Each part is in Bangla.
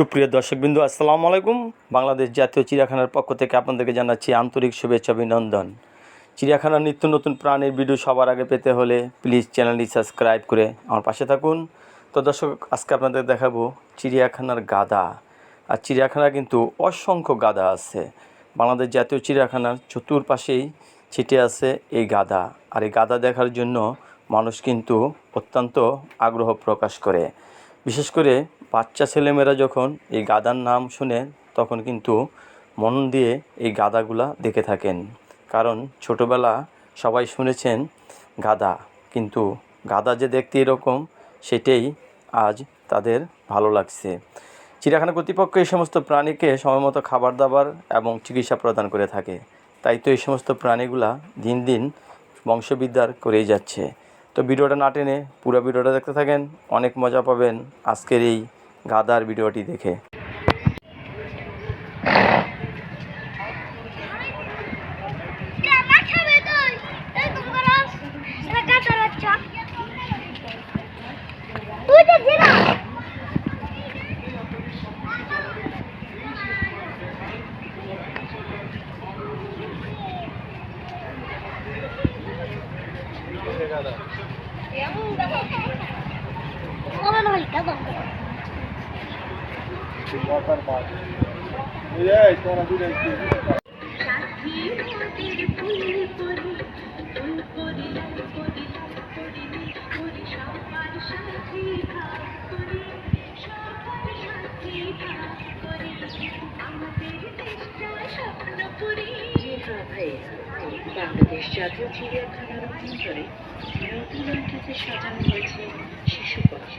সুপ্রিয় দর্শকবৃন্দ, আসসালামু আলাইকুম। বাংলাদেশ জাতীয় চিড়িয়াখানার পক্ষ থেকে আপনাদেরকে জানাচ্ছি আন্তরিক শুভেচ্ছা, অভিনন্দন। চিড়িয়াখানার নিত্য নতুন প্রাণীর ভিডিও সবার আগে পেতে হলে প্লিজ চ্যানেলটি সাবস্ক্রাইব করে আমার পাশে থাকুন। তো দর্শক, আজকে আপনাদের দেখাবো চিড়িয়াখানার গাদা আর চিড়িয়াখানা কিন্তু অসংখ্য গাদা আছে। বাংলাদেশ জাতীয় চিড়িয়াখানার চতুর্পাশেই ছিটে আছে এই গাদা আর এই গাদা দেখার জন্য মানুষ কিন্তু অত্যন্ত আগ্রহ প্রকাশ করে। বিশেষ করে বাচ্চা ছেলেমেয়েরা যখন এই গাদার নাম শুনে তখন কিন্তু মন দিয়ে এই গাদাগুলা দেখে থাকেন। কারণ ছোটোবেলা সবাই শুনেছেন গাদা, কিন্তু গাদা যে দেখতে এরকম সেটাই আজ তাদের ভালো লাগছে। চিড়িয়াখানা কর্তৃপক্ষ এই সমস্ত প্রাণীকে সময়মতো খাবার দাবার এবং চিকিৎসা প্রদান করে থাকে। তাই তো এই সমস্ত প্রাণীগুলা দিন দিন বংশবিদ্যার করেই যাচ্ছে। তো ভিডিওটা না টেনে পুরো ভিডিওটা দেখতে থাকেন, অনেক মজা পাবেন আজকের এই গাদার ভিডিওটি দেখে Chiama খাবে তুই বাংলাদেশ জাতীয় চিড়িয়াখানার অভ্যন্তরে নতুন সাজানো হয়েছে শিশু পাখি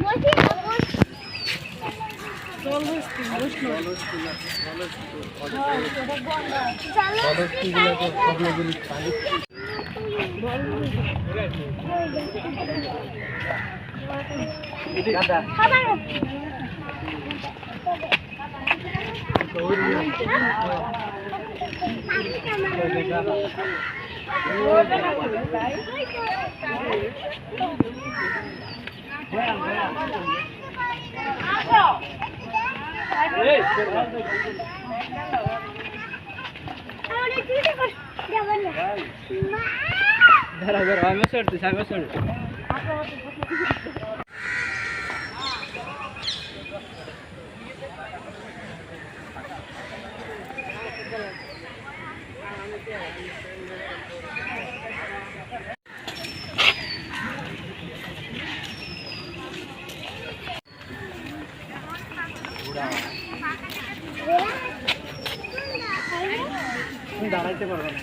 মসি બરાબર અમે સડતી સામે સડ Yeah. দাঁড়াইতে পারব না।